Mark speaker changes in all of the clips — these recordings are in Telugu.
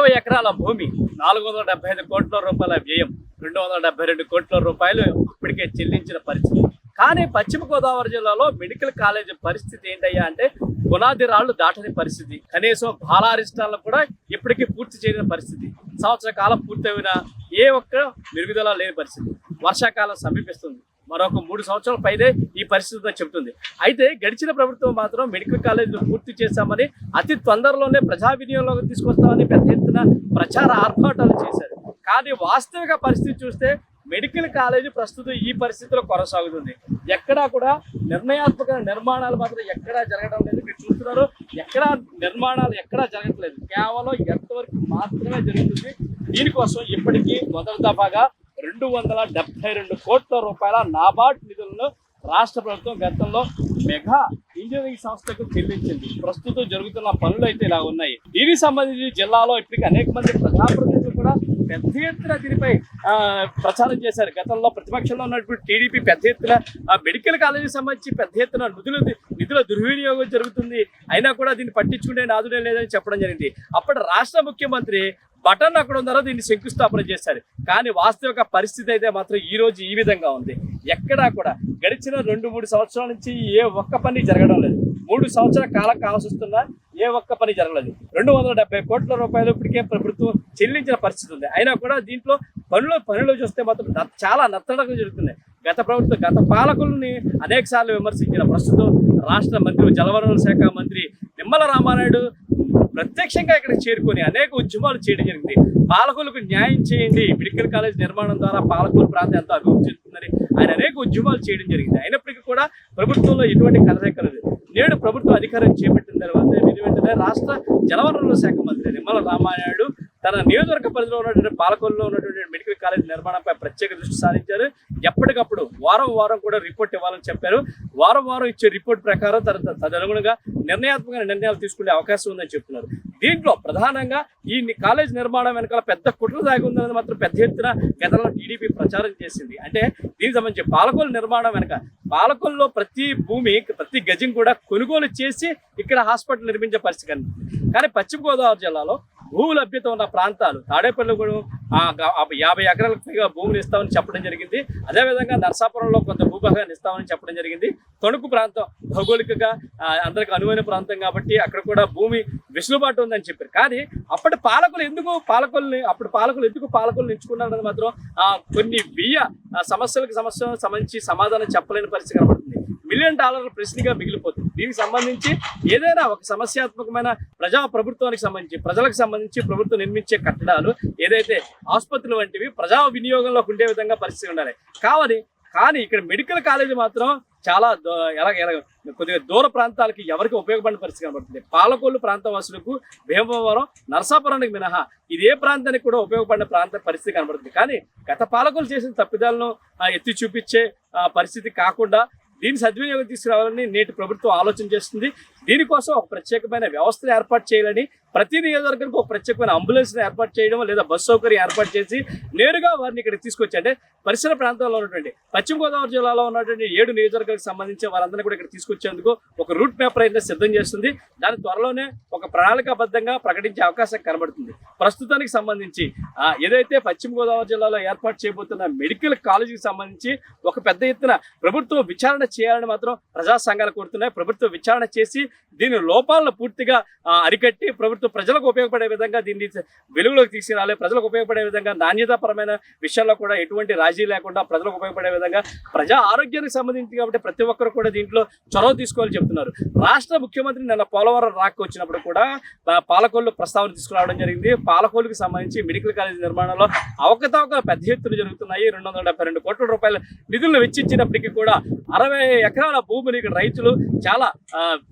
Speaker 1: అరవై ఎకరాల భూమి నాలుగు వందల డెబ్బై ఐదు కోట్ల రూపాయల వ్యయం రెండు వందల డెబ్బై రెండు కోట్ల రూపాయలు ఇప్పటికే చెల్లించిన పరిస్థితి. కానీ పశ్చిమ గోదావరి జిల్లాలో మెడికల్ కాలేజ్ పరిస్థితి ఏంటయ్యా అంటే పునాది రాళ్ళు దాటని పరిస్థితి. కనీసం బాలారిష్టాలను కూడా ఇప్పటికీ పూర్తి చేయని పరిస్థితి. సంవత్సర కాలం పూర్తయినా ఏ ఒక్క మెరుగుదల లేని పరిస్థితి. వర్షాకాలం సమీపిస్తుంది. మరొక మూడు సంవత్సరాల పైనే ఈ పరిస్థితి చెబుతుంది. అయితే గడిచిన ప్రభుత్వం మాత్రం మెడికల్ కాలేజీలు పూర్తి చేశామని అతి తొందరలోనే ప్రజా వినియోగంలోకి తీసుకొస్తామని పెద్ద ఎత్తున ప్రచార ఆర్భాటాలు చేశారు. కానీ వాస్తవిక పరిస్థితి చూస్తే మెడికల్ కాలేజీ ప్రస్తుతం ఈ పరిస్థితిలో కొనసాగుతుంది. ఎక్కడా కూడా నిర్ణయాత్మక నిర్మాణాలు మాత్రం ఎక్కడా జరగడం లేదు. మీరు చూస్తున్నారు ఎక్కడా నిర్మాణాలు ఎక్కడా జరగట్లేదు. కేవలం ఎంతవరకు మాత్రమే జరుగుతుంది. దీనికోసం ఇప్పటికీ మొదటి దఫాగా రెండు వందల డెబ్బై రెండు కోట్ల రూపాయల నాబార్డ్ నిధులను రాష్ట్ర ప్రభుత్వం గతంలో మెగా ఇంజనీరింగ్ సంస్థకు చెల్లించింది. ప్రస్తుతం జరుగుతున్న పనులు అయితే ఇలా ఉన్నాయి. దీనికి సంబంధించి జిల్లాలో ఇప్పటికీ అనేక మంది ప్రజాప్రతినిధులు కూడా పెద్ద ఎత్తున దీనిపై ప్రచారం చేశారు. గతంలో ప్రతిపక్షంలో ఉన్నటువంటి టీడీపీ పెద్ద ఎత్తున మెడికల్ కాలేజీకి సంబంధించి పెద్ద ఎత్తున నిధులు నిధుల దుర్వినియోగం జరుగుతుంది. అయినా కూడా దీన్ని పట్టించుకునే నాదుడే లేదని చెప్పడం జరిగింది. అప్పటి రాష్ట్ర ముఖ్యమంత్రి బటన్ అక్కడ ఉన్నారో దీన్ని శంకుస్థాపన చేశారు. కానీ వాస్తవిక పరిస్థితి అయితే మాత్రం ఈ రోజు ఈ విధంగా ఉంది. ఎక్కడా కూడా గడిచిన రెండు మూడు సంవత్సరాల నుంచి ఏ ఒక్క పని జరగడం లేదు. మూడు సంవత్సరాల కాలం కావాల్సి వస్తున్నా ఏ ఒక్క పని జరగలేదు. రెండు వందల డెబ్బై కోట్ల రూపాయలు ఇప్పటికే ప్రభుత్వం చెల్లించిన పరిస్థితి ఉంది. అయినా కూడా దీంట్లో పనులు పనులు చూస్తే మాత్రం చాలా నత్తడగా జరుగుతున్నాయి. గత ప్రభుత్వం గత పాలకుల్ని అనేక సార్లు విమర్శించిన ప్రస్తుతం రాష్ట్ర మంత్రి జలవనరుల శాఖ మంత్రి నిమ్మల రామానాయుడు ప్రత్యక్షంగా ఇక్కడ చేరుకొని అనేక ఉద్యమాలు చేయడం జరిగింది. పాలకులకు న్యాయం చేయండి. మెడికల్ కాలేజ్ నిర్మాణం ద్వారా పాలకుల ప్రాంతం ఎంతో అభివృద్ధి చెందుతుందని ఆయన అనేక ఉద్యమాలు చేయడం జరిగింది. అయినప్పటికీ కూడా ప్రభుత్వంలో ఎటువంటి కలరేకలు లేదు నేడు ప్రభుత్వం అధికారం చేపట్టిన తర్వాత వెను వెంటనే రాష్ట్ర జలవనరుల శాఖ మంత్రి నిమ్మల రామానాయుడు తన నియోజకవర్గ పరిధిలో ఉన్నటువంటి పాలకొల్లో ఉన్నటువంటి మెడికల్ కాలేజ్ నిర్మాణంపై ప్రత్యేక దృష్టి సారించారు. ఎప్పటికప్పుడు వారం వారం కూడా రిపోర్ట్ ఇవ్వాలని చెప్పారు. వారం వారం ఇచ్చే రిపోర్ట్ ప్రకారం తన తదనుగుణంగా నిర్ణయాత్మక నిర్ణయాలు తీసుకునే అవకాశం ఉందని చెప్తున్నారు. దీంట్లో ప్రధానంగా ఈ కాలేజ్ నిర్మాణం వెనకాల పెద్ద కుట్ర దాగి ఉందని మాత్రం పెద్ద ఎత్తున గతంలో టీడీపీ ప్రచారం చేసింది. అంటే దీనికి సంబంధించి పాలకొల్లు నిర్మాణం వెనక పాలకొల్లో ప్రతి భూమి ప్రతి గజం కూడా కొనుగోలు చేసి ఇక్కడ హాస్పిటల్ నిర్మించే పరిస్థితి కానీ పశ్చిమ గోదావరి జిల్లాలో భూ లభ్యత ఉన్న ప్రాంతాలు తాడేపల్లిగూడెం కూడా యాభై ఎకరాలకు పైగా భూమిని ఇస్తామని చెప్పడం జరిగింది. అదేవిధంగా నర్సాపురంలో కొంత భూభాగాన్ని ఇస్తామని చెప్పడం జరిగింది. తణుకు ప్రాంతం భౌగోళికంగా అందరికి అనువైన ప్రాంతం కాబట్టి అక్కడ కూడా భూమి వెసులుబాటు ఉందని చెప్పారు. కానీ అప్పటి పాలకులు ఎందుకు పాలకుల్ని అప్పుడు పాలకులు ఎందుకు పాలకులు ఎంచుకున్నారన్నది మాత్రం ఆ, కొన్ని బియ్య ఆ, సమస్యలకు సమస్య సంబంధించి సమాధానం చెప్పలేని పరిస్థితి కనబడుతుంది. మిలియన్ డాలర్ల ప్రశ్నగా మిగిలిపోతుంది. దీనికి సంబంధించి ఏదైనా ఒక సమస్యాత్మకమైన ప్రజా ప్రభుత్వానికి సంబంధించి ప్రజలకు సంబంధించి ప్రభుత్వం నిర్మించే కట్టడాలు ఏదైతే ఆసుపత్రులు వంటివి ప్రజా వినియోగంలోకి ఉండే విధంగా పరిస్థితి ఉండాలి. కావాలి కానీ ఇక్కడ మెడికల్ కాలేజీ మాత్రం చాలా దో- ఎలా ఎలా కొద్దిగా దూర ప్రాంతాలకి ఎవరికి ఉపయోగపడిన పరిస్థితి కనబడుతుంది. పాలకొల్లు ప్రాంత వాసులకు భీమవరం నరసాపురానికి మినహా ఇది ఏ ప్రాంతానికి కూడా ఉపయోగపడిన ప్రాంత పరిస్థితి కనబడుతుంది. కానీ గత పాలకులు చేసిన తప్పిదాలను ఎత్తి చూపించే పరిస్థితి కాకుండా దీన్ని సద్వినియోగం తీసుకురావాలని నేటి ప్రభుత్వం ఆలోచన చేస్తుంది. దీనికోసం ఒక ప్రత్యేకమైన వ్యవస్థను ఏర్పాటు చేయాలని ప్రతి నియోజకవర్గానికి ఒక ప్రత్యేకమైన అంబులెన్స్ని ఏర్పాటు చేయడం లేదా బస్ సౌకర్యం ఏర్పాటు చేసి నేరుగా వారిని ఇక్కడ తీసుకొచ్చి అంటే పరిసర ప్రాంతాల్లో ఉన్నటువంటి పశ్చిమ గోదావరి జిల్లాలో ఉన్నటువంటి ఏడు నియోజకవర్గాలకు సంబంధించి వారందరినీ కూడా ఇక్కడ తీసుకొచ్చేందుకు ఒక రూట్ మ్యాప్ అయితే సిద్ధం చేస్తుంది. దాని త్వరలోనే ఒక ప్రణాళికాబద్ధంగా ప్రకటించే అవకాశం కనబడుతుంది. ప్రస్తుతానికి సంబంధించి ఏదైతే పశ్చిమ గోదావరి జిల్లాలో ఏర్పాటు చేయబోతున్న మెడికల్ కాలేజీకి సంబంధించి ఒక పెద్ద ఎత్తున ప్రభుత్వం విచారణ చేయాలని మాత్రం ప్రజా సంఘాలు కోరుతున్నాయి. ప్రభుత్వం విచారణ చేసి దీని లోపాలను పూర్తిగా అరికట్టి ప్రభుత్వం ప్రజలకు ఉపయోగపడే విధంగా దీన్ని వెలుగులోకి తీసుకురాలి. ప్రజలకు ఉపయోగపడే విధంగా నాణ్యతాపరమైన విషయాల్లో కూడా ఎటువంటి రాజీ లేకుండా ప్రజలకు ఉపయోగపడే విధంగా ప్రజా ఆరోగ్యానికి సంబంధించి కాబట్టి ప్రతి ఒక్కరు కూడా దీంట్లో చొరవ తీసుకోవాలని చెప్తున్నారు. రాష్ట్ర ముఖ్యమంత్రి నిన్న పోలవరం రాక్ వచ్చినప్పుడు కూడా పాలకొల్లు ప్రస్తావన తీసుకురావడం జరిగింది. పాలకోలుకి సంబంధించి మెడికల్ కాలేజ్ నిర్మాణంలో అవకతవకలు పెద్ద ఎత్తున జరుగుతున్నాయి. రెండు వందల డెబ్బై రెండు కోట్ల రూపాయల నిధులను వెచ్చించినప్పటికీ కూడా అరవై ఎకరాల భూమిని ఇక్కడ రైతులు చాలా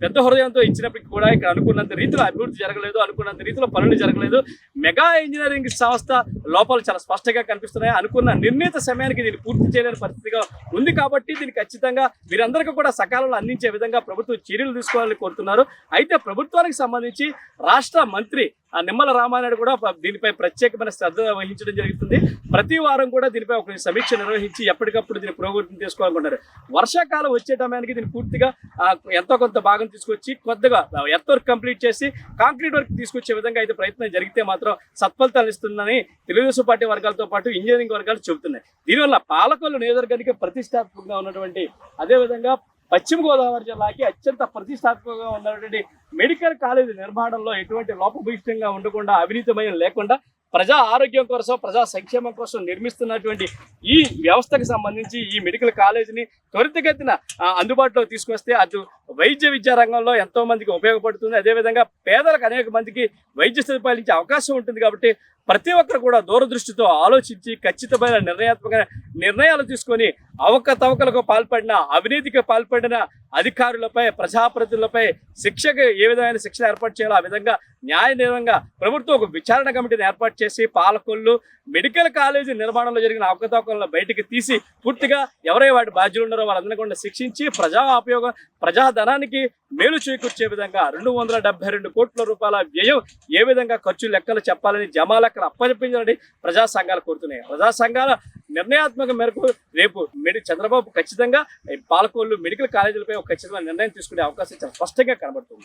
Speaker 1: పెద్ద హృదయంతో ఇచ్చినప్పటికీ కూడా ఇక్కడ అనుకున్నంత రీతిలో అభివృద్ధి జరగలేదు అనుకున్నంత రీతిలో పనులు జరగలేదు. మెగా ఇంజనీరింగ్ సంస్థ లోపాలు చాలా స్పష్టంగా కనిపిస్తున్నాయి. అనుకున్న నిర్ణీత సమయానికి దీన్ని పూర్తి చేయలేని పరిస్థితిగా ఉంది కాబట్టి దీన్ని ఖచ్చితంగా వీరందరికీ కూడా సకాలంలో అందించే విధంగా ప్రభుత్వం చర్యలు తీసుకోవాలని కోరుతున్నారు. అయితే ప్రభుత్వానికి సంబంధించి రాష్ట్ర మంత్రి నిమ్మల రామానాయుడు కూడా దీనిపై ప్రత్యేకమైన శ్రద్ధ వహించడం జరుగుతుంది. ప్రతి వారం కూడా దీనిపై ఒక సమీక్ష నిర్వహించి ఎప్పటికప్పుడు దీని పురోగతిని తీసుకోవాలనుకుంటారు వర్షాకాలం వచ్చే సమయానికి దీన్ని పూర్తిగా ఎంతో కొంత భాగం తీసుకొచ్చి కొద్దిగా ఎర్త్ వర్క్ కంప్లీట్ చేసి కాంక్రీట్ వర్క్ తీసుకొచ్చే విధంగా అయితే ప్రయత్నం జరిగితే మాత్రం సత్ఫలితాలు ఇస్తుందని తెలుగుదేశం పార్టీ వర్గాలతో పాటు ఇంజనీరింగ్ వర్గాలు చెబుతున్నాయి. దీనివల్ల పాలకొల్లు నియోజకవర్గానికి ప్రతిష్టాత్మకంగా ఉన్నటువంటి అదేవిధంగా పశ్చిమ గోదావరి జిల్లాకి అత్యంత ప్రతిష్టాత్మకంగా ఉన్నటువంటి మెడికల్ కాలేజీ నిర్మాణంలో ఎటువంటి లోపభూయిష్టంగా ఉండకుండా అవినీతిమయం లేకుండా ప్రజా ఆరోగ్యం కోసం ప్రజా సంక్షేమం కోసం నిర్మిస్తున్నటువంటి ఈ వ్యవస్థకు సంబంధించి ఈ మెడికల్ కాలేజీని త్వరితగతిన అందుబాటులో తీసుకొస్తే అటు వైద్య విద్యా రంగంలో ఎంతో మందికి ఉపయోగపడుతుంది. అదేవిధంగా పేదలకు అనేక మందికి వైద్య సదుపాయాలు ఇచ్చే అవకాశం ఉంటుంది కాబట్టి ప్రతి ఒక్కరు కూడా దూరదృష్టితో ఆలోచించి ఖచ్చితమైన నిర్ణయాత్మక నిర్ణయాలు తీసుకొని అవకతవకలకు పాల్పడిన అవినీతికి పాల్పడిన అధికారులపై ప్రజాప్రతినిధులపై శిక్షకు ఏ విధమైన శిక్షణ ఏర్పాటు చేయాలో ఆ విధంగా న్యాయ నిర్ణయంగా ప్రభుత్వం ఒక విచారణ కమిటీని ఏర్పాటు చేసి పాలకొల్లు మెడికల్ కాలేజీ నిర్మాణంలో జరిగిన అవకతవకలను బయటికి తీసి పూర్తిగా ఎవరై వాటి బాధ్యులు ఉన్నారో వాళ్ళందరినీ కూడా శిక్షించి ప్రజా ఉపయోగం ప్రజాధనానికి మేలు చేకూర్చే విధంగా రెండు వందల డెబ్బై రెండు కోట్ల రూపాయల వ్యయం ఏ విధంగా ఖర్చు లెక్కలు చెప్పాలని జమా లెక్కలు అప్పచెప్పించాలని ప్రజా సంఘాలు కోరుతున్నాయి. ప్రజా సంఘాల నిర్ణయాత్మక మేరకు రేపు మెడి చంద్రబాబు ఖచ్చితంగా ఈ మెడికల్ కాలేజీలపై ఒక ఖచ్చితమైన నిర్ణయం తీసుకునే అవకాశం చాలా స్పష్టంగా కనబడుతుంది.